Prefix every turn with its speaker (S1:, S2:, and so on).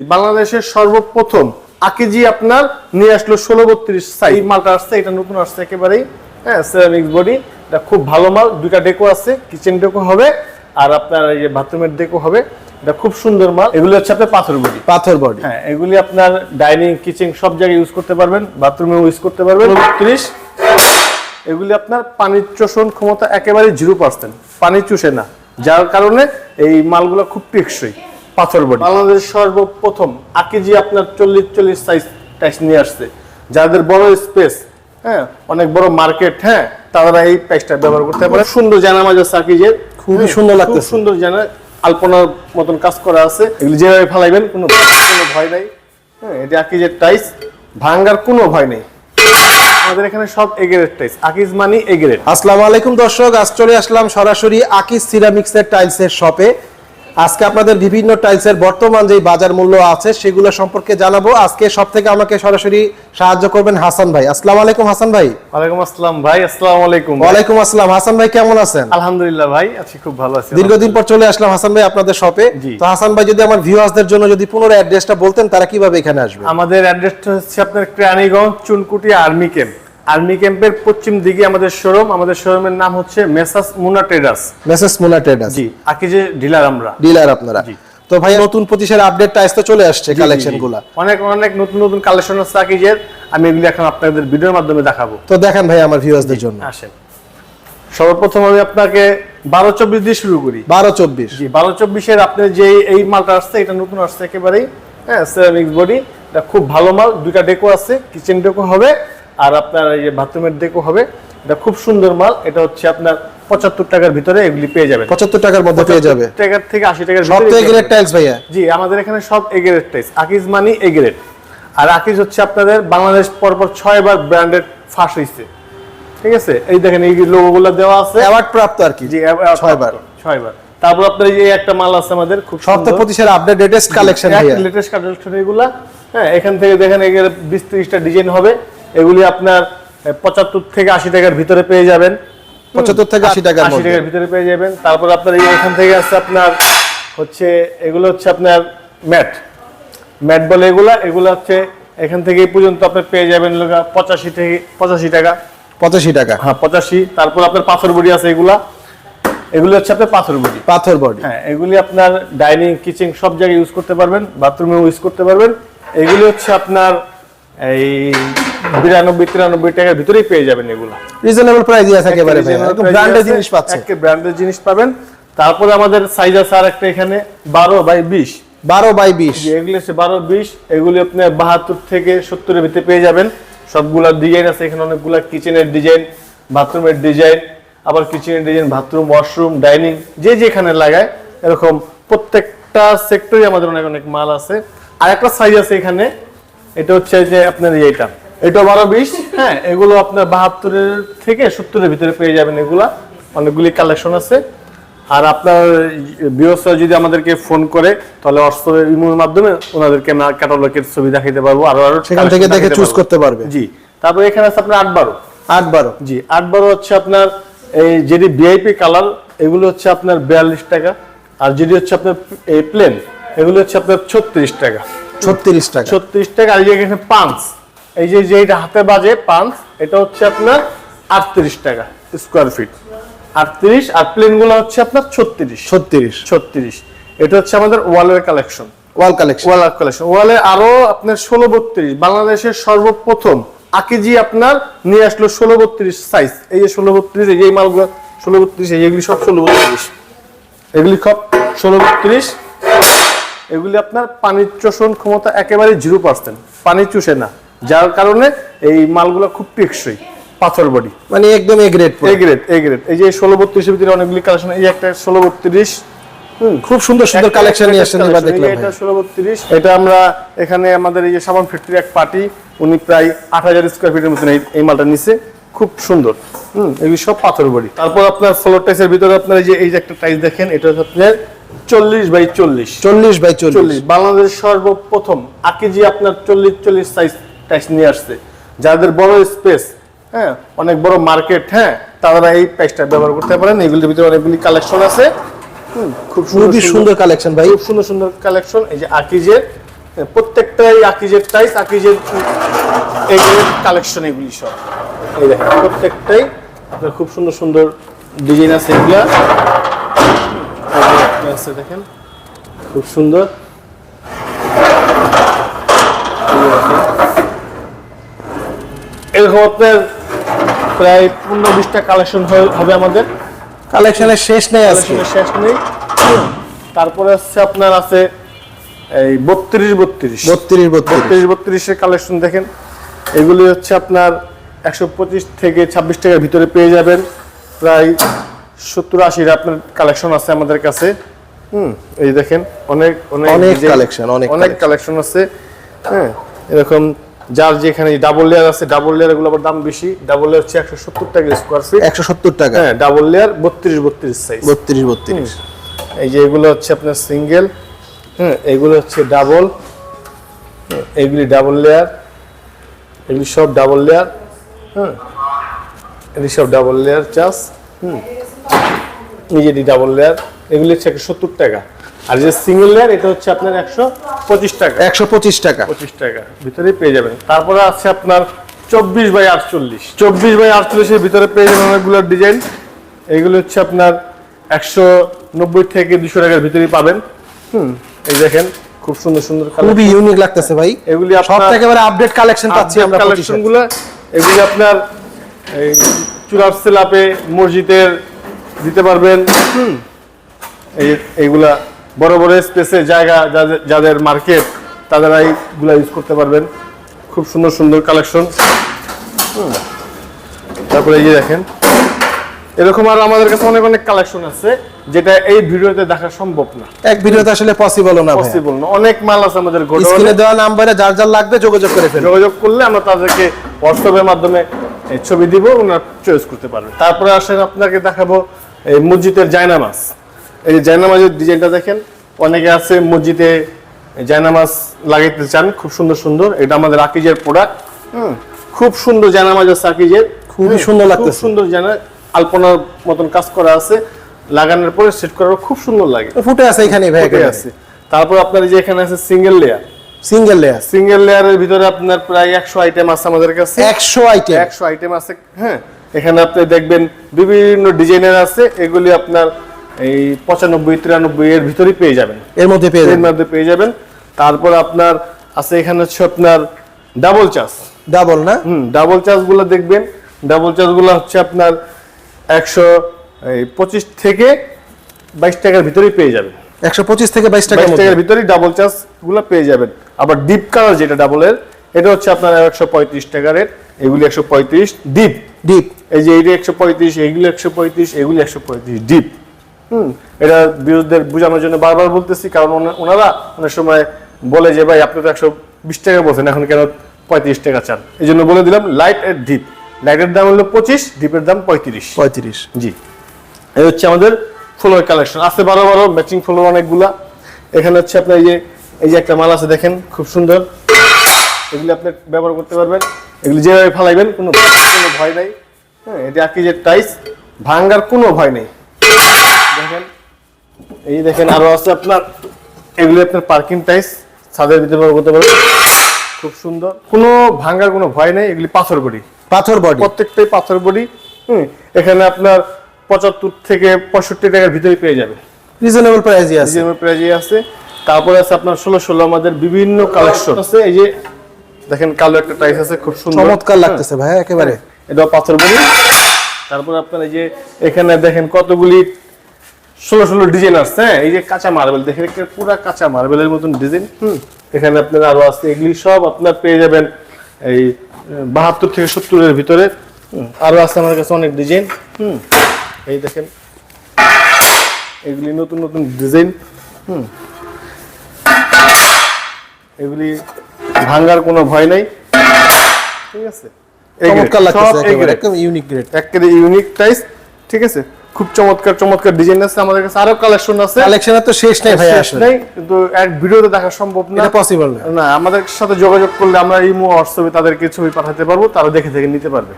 S1: বাংলাদেশের সর্বপ্রথম আকিজি আপনার নিয়ে আসলো ষোলো বত্রিশ সাইজ। এই মালটা আসছে এটা নতুন আসছে একেবারেই। হ্যাঁ সেরামিক্স বডি এটা খুব ভালো মাল দুইটা ডেকো আছে কিচেন ডেকো হবে আর আপনার এই যে বাথরুমের ডেকো হবে এটা খুব সুন্দর মাল। এগুলো হচ্ছে আপনার পাথর বডি
S2: পাথর বডি
S1: হ্যাঁ এগুলি আপনার ডাইনিং কিচেন সব জায়গায় ইউজ করতে পারবেন বাথরুমে ইউজ করতে পারবেন। বত্রিশ। এগুলি আপনার পানির চোষণ ক্ষমতা একেবারে জিরো পার্সেন্ট পানি চুষে না যার কারণে এই মালগুলো খুব টেকসই। পাথর বডি। বাংলাদেশ সর্বপ্রথম আকিজি আপনার চল্লিশ চল্লিশ সাইজ টাইস নিয়ে আসছে। যাদের বড় স্পেস হ্যাঁ অনেক বড় মার্কেট হ্যাঁ তারা এই প্যাচটা ব্যবহার করতে পারে। সুন্দর জানামাজ আছে আকিজের
S2: খুবই সুন্দর
S1: খুব
S2: লাগতেছে।
S1: সুন্দর জানা আলপনার মতন কাজ করা আছে। এগুলি যেভাবে ফেলাইবেন কোনো কোনো ভয় নাই। হ্যাঁ এটা আকিজের টাইস ভাঙ্গার কোনো ভয় নেই। আমাদের এখানে সব এগেরের টাইস আকিজ মানি এগেরের
S2: আসসালামু আলাইকুম দর্শক আজ চলে আসলাম সরাসরি আকিস সিরামিক্সের টাইলসের শপে আজকে আপনাদের বিভিন্ন টাইলসের বর্তমান যে বাজার মূল্য আছে সেগুলো সম্পর্কে জানাব। আজকে সব থেকে আমাকে সরাসরি সাহায্য করবেন হাসান ভাই। আসসালাম আলাইকুম হাসান ভাই।
S1: ওয়ালাইকুম আসসালাম ভাই আসসালামু আলাইকুম
S2: ওয়ালাইকুম আসসালাম। হাসান ভাই কেমন আছেন?
S1: আলহামদুলিল্লাহ ভাই আছি খুব ভালো আছি।
S2: দীর্ঘদিন পর চলে আসলাম হাসান ভাই আপনাদের শপে তো হাসান ভাই যদি আমার ভিউয়ার্সদের জন্য যদি পুনরায় অ্যাড্রেসটা বলতেন তারা কীভাবে এখানে আসবে?
S1: আমাদের অ্যাড্রেসটা হচ্ছে আপনার Keraniganj Chunkuti army camp army ক্যাম্পের পশ্চিম দিকে আমাদের শোরুম আমাদের শোরুমের নাম হচ্ছে messrs Muna traders.
S2: Messrs Muna traders.
S1: জি আকিজে ডিলার আমরা।
S2: ডিলার আপনারা।
S1: জি।
S2: তো ভাই নতুন প্রতিষ্ঠানের আপডেট টাইলস তো চলে আসছে কালেকশনগুলা
S1: অনেক অনেক নতুন নতুন কালেকশন আছে আকিজের। আমি এগুলি এখন আপনাদের ভিডিওর মাধ্যমে দেখাবো।
S2: তো দেখেন ভাই আমার ভিউয়ার্সদের জন্য।
S1: আসেন। সর্বপ্রথম আমি আপনাকে বারো চব্বিশ দিয়ে শুরু করি।
S2: বারো চব্বিশ।
S1: জি বারো চব্বিশের আপনার যে এই মালটা আসছে এটা নতুন আসছে একেবারেই। হ্যাঁ সেরামিক্স বডি এটা খুব ভালো মাল। দুইটা ডেকো আছে কিচেন ডেকো হবে। আর আপনার এই যে বাথরুমের ডেকো হবে এটা খুব সুন্দর মাল এটা হচ্ছে আপনার পঁচাত্তর টাকার ভিতরে এগুলি পেয়ে যাবেন।
S2: পঁচাত্তর টাকার মধ্যে পেয়ে যাবে।
S1: টাকার থেকে আশি টাকার
S2: সব টাইলস ভাইয়া।
S1: জি আমাদের এখানে সব A grade ties Akij money A grade আর আকিজ হচ্ছে আপনাদের বাংলাদেশ পরপর ছয় বার ব্র্যান্ডেড ফাঁস হয়েছে ঠিক আছে? এই দেখেন এই লোগোগুলো দেওয়া আছে।
S2: অ্যাওয়ার্ড প্রাপ্ত আর কি।
S1: জি এ-
S2: ছয়বার।
S1: ছয়বার। তারপর আপনার এই যে একটা মাল আছে আমাদের খুব
S2: সব তো প্রতিষ্ঠানের update latest collection
S1: latest collection এগুলা। হ্যাঁ এখান থেকে দেখেন এগুলো বিশ ত্রিশটা ডিজাইন হবে। এগুলি আপনার পঁচাত্তর থেকে আশি টাকার ভিতরে পেয়ে যাবেন।
S2: পঁচাত্তর থেকে আশি টাকার
S1: আশি টাকার ভিতরে পেয়ে যাবেন। তারপর আপনার এই এখান থেকে আছে আপনার হচ্ছে এগুলো হচ্ছে আপনার ম্যাট। ম্যাট বলে এগুলা এগুলো হচ্ছে এখান থেকে এই পর্যন্ত আপনি পেয়ে যাবেন লোকা পঁচাশি থেকে পঁচাশি টাকা।
S2: পঁচাশি টাকা।
S1: হ্যাঁ পঁচাশি। তারপর আপনার পাথর বডি আছে এগুলা। এগুলো হচ্ছে আপনার পাথর বডি।
S2: পাথর বডি।
S1: হ্যাঁ এগুলি আপনার ডাইনিং কিচেন সব জায়গায় ইউজ করতে পারবেন বাথরুমে ইউজ করতে পারবেন। এগুলি হচ্ছে আপনার এই বিরানব্বই তিরানব্বই টাকার ভিতরেই পেয়ে যাবেন এগুলো।
S2: রিজনেবল প্রাইস আছে একেবারে ব্র্যান্ডেড জিনিস পাচ্ছে।
S1: একটা ব্র্যান্ডের জিনিস পাবেন। তারপরে আমাদের সাইজ আছে আর একটা এখানে বারো বাই বিশ।
S2: বারো বাই বিশ।
S1: এগুলি হচ্ছে বারো বিশ এগুলি আপনি বাহাত্তর থেকে সত্তরের ভিতরে পেয়ে যাবেন। সবগুলা ডিজাইন আছে এখানে অনেকগুলা কিচেনের ডিজাইন বাথরুমের ডিজাইন আবার কিচেনের ডিজাইন বাথরুম ওয়াশরুম ডাইনিং যে যেখানে লাগায় এরকম প্রত্যেকটা সেক্টরে আমাদের অনেক অনেক মাল আছে। আর একটা সাইজ আছে এখানে এটা হচ্ছে যে আপনার এইটা। এটা বারো বিশ হ্যাঁ এগুলো আপনার বাহাত্তরের থেকে সত্তরের ভিতরে পেয়ে যাবেন এগুলা। অনেকগুলি কালেকশন আছে। আর আপনার বিওসরা যদি আমাদেরকে ফোন করে তাহলে হোয়াটসঅ্যাপের ইমোর মাধ্যমে ওনাদেরকে আমরা ক্যাটালগের ছবি দেখাইতে পারব আরও আরও
S2: সেখান থেকে দেখে
S1: পারব।
S2: করতে পারবে।
S1: জি। তারপর এখানে আছে আপনার আট বারো
S2: আট বারো
S1: জি আট বারো হচ্ছে আপনার এই যেটি ভিআইপি কালার এগুলো হচ্ছে আপনার বিয়াল্লিশ টাকা। আর যেটি হচ্ছে আপনার এই প্লেন এগুলো হচ্ছে আপনার ছত্রিশ টাকা।
S2: ছত্রিশ টাকা।
S1: ছত্রিশ টাকা আর এখানে পাঁচ এই যে যেটা হাতে বাজে পাঁচ এটা হচ্ছে আপনার আটত্রিশ টাকা স্কোয়ার ফিট আটত্রিশ আর প্লেনগুলো হচ্ছে আপনার ছত্রিশ।
S2: ছত্রিশ।
S1: ছত্রিশ। এটা হচ্ছে আমাদের ওয়ালের collection
S2: wall collection
S1: wall collection ওয়ালে আরও আপনার ষোলো বত্রিশ বাংলাদেশের সর্বপ্রথম আকিজি আপনার নিয়ে আসলো ষোলো বত্রিশ সাইজ এই যে ষোলো বত্রিশ এই মালগুলো ষোলো বত্রিশ এগুলি সব ষোলো বত্রিশ। এগুলি সব ষোলো বত্রিশ। এগুলি আপনার পানির চোষণ ক্ষমতা একেবারে জিরো পার্সেন্ট পানি চুষে না। যার কারণে এই মালগুলো খুব টেকসই পাথর বডি।
S2: মানে একদম A grade
S1: A grade A grade এই যে ষোলো বত্রিশের ভিতরে অনেকগুলি কালেকশন এই একটা ষোলো বত্রিশ।
S2: খুব সুন্দর সুন্দর কালেকশন নিয়ে আসছেন এবার দেখলাম
S1: এটা
S2: ভাই।
S1: ষোলো বত্রিশ এটা আমরা এখানে আমাদের এই যে সাবান ফ্যাক্টরি এক পার্টি উনি প্রায় আট হাজার স্কোয়ার ফিটের মতন এই- মালটা নিছে। খুব সুন্দর। হুম এগুলি সব পাথর বড়ি। তারপর আপনার ফ্লোর টাইসের ভিতরে আপনার এই যে এই যে একটা টাইস দেখেন এটা হচ্ছে আপনার চল্লিশ বাই চল্লিশ।
S2: চল্লিশ বাই চল্লিশ।
S1: চল্লিশ। বাংলাদেশ সর্বপ্রথম আকিজি আপনার চল্লিশ চল্লিশ সাইজ টাইস নিয়ে আসছে। যাদের বড় স্পেস হ্যাঁ অনেক বড় মার্কেট হ্যাঁ তারা এই প্যাচটা ব্যবহার করতে পারেন। এগুলির ভিতরে অনেকগুলি কালেকশন আছে। খুব সুন্দর
S2: সুন্দর কালেকশন ভাই।
S1: খুব সুন্দর সুন্দর কালেকশন এই যে আকিজের হ্যাঁ, প্রত্যেকটাই আকিজের টাইস আকিজের এইগুলোর কালেকশন এগুলি সব। এই দেখেন প্রত্যেকটাই আপনার খুব সুন্দর সুন্দর ডিজাইন আছে এগুলা। আছে দেখেন খুব সুন্দর। এরকম আপনার প্রায় পনেরো বিশটা কালেকশন হবে আমাদের।
S2: কালেকশনের শেষ নেই
S1: কালেকশনের শেষ নেই। তারপরে হচ্ছে আপনার আছে এই বত্রিশ বত্রিশ।
S2: বত্রিশ বত্রিশ।
S1: বত্রিশ বত্রিশের কালেকশন দেখেন। এগুলি হচ্ছে আপনার একশো পঁচিশ থেকে ছাব্বিশ টাকার ভিতরে পেয়ে যাবেন। প্রায় সত্তর আশির আপনার কালেকশন আছে আমাদের কাছে। হুম এই দেখেন অনেক অনেক
S2: collection, অনেক
S1: অনেক কালেকশন আছে। হ্যাঁ এরকম যার যেখানে ডাবল লেয়ার আছে ডাবল লেয়ার এগুলো আবার দাম বেশি। ডাবল লেয়ার হচ্ছে একশো সত্তর টাকা স্কোয়ার ফিট
S2: একশো সত্তর টাকা।
S1: হ্যাঁ ডাবল লেয়ার বত্রিশ বত্রিশ সাইজ
S2: বত্রিশ বত্রিশ।
S1: এই যে এগুলো হচ্ছে আপনার সিঙ্গেল হ্যাঁ এগুলো হচ্ছে ডাবল এগুলি ডাবল লেয়ার এগুলি সব ডাবল লেয়ার হ্যাঁ এগুলি সব ডাবল লেয়ার চাষ হুম এই যে ডাবল লেয়ার এগুলি হচ্ছে একশো সত্তর টাকা। আর যে সিঙ্গেল লেয়ার এটা হচ্ছে আপনার একশো পঁচিশ টাকা।
S2: একশো পঁচিশ টাকা।
S1: পঁচিশ টাকা ভিতরেই পেয়ে যাবেন। তারপরে আছে আপনার চব্বিশ বাই আটচল্লিশ। চব্বিশ বাই আটচল্লিশের ভিতরে পেয়ে যাবেন অনেকগুলো ডিজাইন। এইগুলো হচ্ছে আপনার একশো নব্বই থেকে দুশো টাকার ভিতরেই পাবেন। হুম এই দেখেন খুব সুন্দর সুন্দর
S2: খুবই ইউনিক লাগতেছে ভাই।
S1: এগুলি
S2: সব এবারে আপডেট কালেকশন পাচ্ছি আমরা
S1: কালেকশন
S2: 25
S1: গুলো এগুলি আপনার এই চুলার সেলাপে মসজিদের দিতে পারবেন। হুম। এই এইগুলা বড় বড় স্পেসে জায়গা যাদের- মার্কেট তারা এইগুলা ইউজ করতে পারবেন। খুব সুন্দর সুন্দর কালেকশন তারপরে এই যে দেখেন। এরকম আর আমাদের কাছে অনেক অনেক কালেকশন আছে যেটা এই ভিডিওতে দেখা সম্ভব না।
S2: এক ভিডিওতে আসলে পসিবল না
S1: পসিবল না। অনেক মাল আছে আমাদের গোডাউনে
S2: স্ক্রিনে দেওয়া নাম্বারে যার যার লাগবে যোগাযোগ করে ফেলুন।
S1: যোগাযোগ করলে আমরা তাদেরকে হোয়াটসঅ্যাপের মাধ্যমে ছবি দিব ওনারা চয়েস করতে পারবেন তারপরে আসেন আপনাকে দেখাবো এই মসজিদের জায়নামাজ। এই যে জায়নামাজের ডিজাইনটা দেখেন অনেকে আছে মসজিদে জায়নামাজ লাগাইতে চান খুব সুন্দর সুন্দর। এটা আমাদের আকিজের প্রোডাক্ট হুম খুব সুন্দর জায়নামাজ আছে আকিজের।
S2: খুবই সুন্দর
S1: খুব সুন্দর জানা আলপনার মতন কাজ করা আছে। লাগানোর পরে সেট করার খুব সুন্দর লাগে।
S2: ফুটে আছে এখানে ভাই
S1: ফুটে আছে। তারপর আপনার এই যে এখানে আছে single layer
S2: single layer
S1: single লেয়ারের ভিতরে আপনার প্রায় একশো আইটেম আছে আমাদের কাছে।
S2: একশো আইটেম
S1: একশো আইটেম আছে। হ্যাঁ এখানে আপনি দেখবেন বিভিন্ন ডিজাইনের আছে। এগুলি আপনার এই পঁচানব্বই তিরানব্বই এর ভিতরেই পেয়ে যাবেন।
S2: এর মধ্যে পেয়ে
S1: এর
S2: যাবেন।
S1: মধ্যে পেয়ে যাবেন। তারপর আপনার আছে এখানে হচ্ছে আপনার ডাবল চাষ
S2: ডাবল না?
S1: হুম ডাবল চার্জগুলো দেখবেন। ডাবল চার্জগুলো হচ্ছে আপনার একশো পঁচিশ থেকে বাইশ টাকার ভিতরেই পেয়ে যাবেন।
S2: একশো পঁচিশ থেকে বাইশ টাকার মধ্যে
S1: টাকার ভিতরেই ডাবল চার্জগুলো পেয়ে যাবেন। আবার ডিপ কালার যেটা ডাবলের এটা হচ্ছে আপনার একশো পঁয়ত্রিশ টাকা রেট। এগুলি একশো পঁয়ত্রিশ ডিপ।
S2: ডিপ।
S1: এই যে এইটা একশো পঁয়ত্রিশ এগুলি একশো পঁয়ত্রিশ এগুলি একশো পঁয়ত্রিশ ডিপ। হুম এটা বিরোধীদের বোঝানোর জন্য বারবার বলতেছি কারণ ওনারা অনেক সময় বলে যে ভাই আপনি তো একশো বিশ টাকা বলছেন এখন কেন পঁয়ত্রিশ টাকা চান? এই জন্য বলে দিলাম লাইটের ডিপ লাইটের দাম হলো পঁচিশ ডিপের দাম পঁয়ত্রিশ।
S2: পঁয়ত্রিশ।
S1: জি। এই হচ্ছে আমাদের ফ্লোর কালেকশন আছে বারো বারো ম্যাচিং ফ্লোর অনেকগুলা। এখানে হচ্ছে আপনার এই যে এই যে একটা মাল আছে দেখেন খুব সুন্দর। এগুলি আপনি ব্যবহার করতে পারবেন। এগুলি যেভাবে ফালাইবেন কোনো কোনো ভয় নাই। হ্যাঁ এটা কি যে টাইস ভাঙ্গার কোনো ভয় নেই। এই দেখেন আরও আছে আপনার এগুলি আপনার পার্কিং টাইস ছাদের ভিতরে ব্যবহার করতে পারবেন খুব সুন্দর। কোনো ভাঙ্গার কোনো ভয় নেই এগুলি পাথর বডি।
S2: পাথর বডি।
S1: প্রত্যেকটাই পাথর বডি হুম। এখানে আপনার পঁচাত্তর থেকে পঁয়ষট্টি টাকার ভিতরে পেয়ে যাবে
S2: রিজনেবল প্রাইসই আছে।
S1: রিজনেবল প্রাইজে আছে। তারপরে আছে আপনার ষোলো ষোলো আমাদের বিভিন্ন কালেকশন আছে এই যে দেখেন কালো একটা টাইস আছে খুব সুন্দর।
S2: চমৎকার লাগতেছে ভাই একেবারে।
S1: এটা পাথর বডি। তারপর আপনার এই যে এখানে দেখেন কতগুলি ষোলো ষোলো ডিজাইন আসছে হ্যাঁ? এই যে কাঁচা মার্বেল দেখে পুরা কাঁচা মার্বেলের মতন ডিজাইন। হুম। এখানে আপনার আরও আছে এগুলি সব আপনার পেয়ে যাবেন এই বাহাত্তর থেকে সত্তরের ভিতরে। হুম, আরও আছে আমার কাছে অনেক ডিজাইন। হুম। এই দেখেন। এগুলি নতুন নতুন ডিজাইন। হুম। এগুলি ভাঙ্গার কোনো ভয় নাই। ঠিক আছে?
S2: চমৎকার
S1: grade।
S2: একদম ইউনিক গ্রেড
S1: একেবারে ইউনিক টাইস ঠিক আছে? খুব চমৎকার চমৎকার ডিজাইন আছে আমাদের কাছে। আরও কালেকশন আছে।
S2: কালেকশন তো শেষ নাই ভাই
S1: শেষ
S2: আসলে।
S1: নাই কিন্তু এক ভিডিওতে দেখা সম্ভব না।
S2: এটা পসিবল না।
S1: না আমাদের সাথে যোগাযোগ করলে আমরা ইমো হোয়াটসঅ্যাপে তাদেরকে ছবি পাঠাতে পারব তারা দেখে দেখে নিতে পারবে।